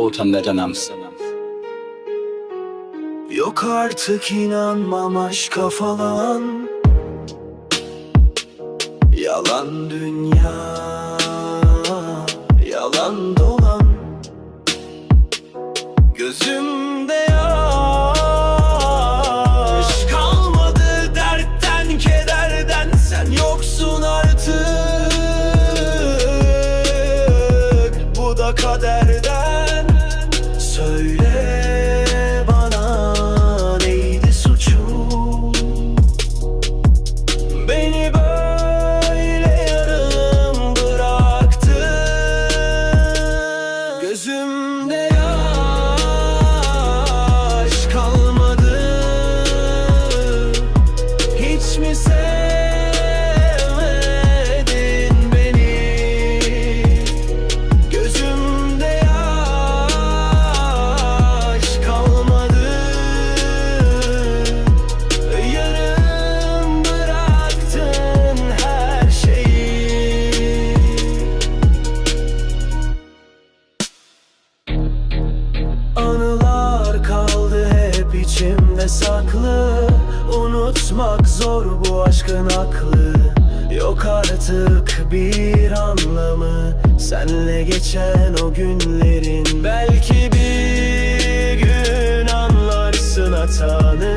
utanmadan amsın. Yok artık inanmam aşka falan. Yalan dünya Yalan dolan. Gözümde yaş Kalmadı dertten kederden. Sen yoksun artık. Bu da kaderden Gözümde içimde saklı Unutmak zor bu aşkın aklı. Yok artık bir anlamı Senle geçen o günlerin. Belki bir gün anlarsın hatanı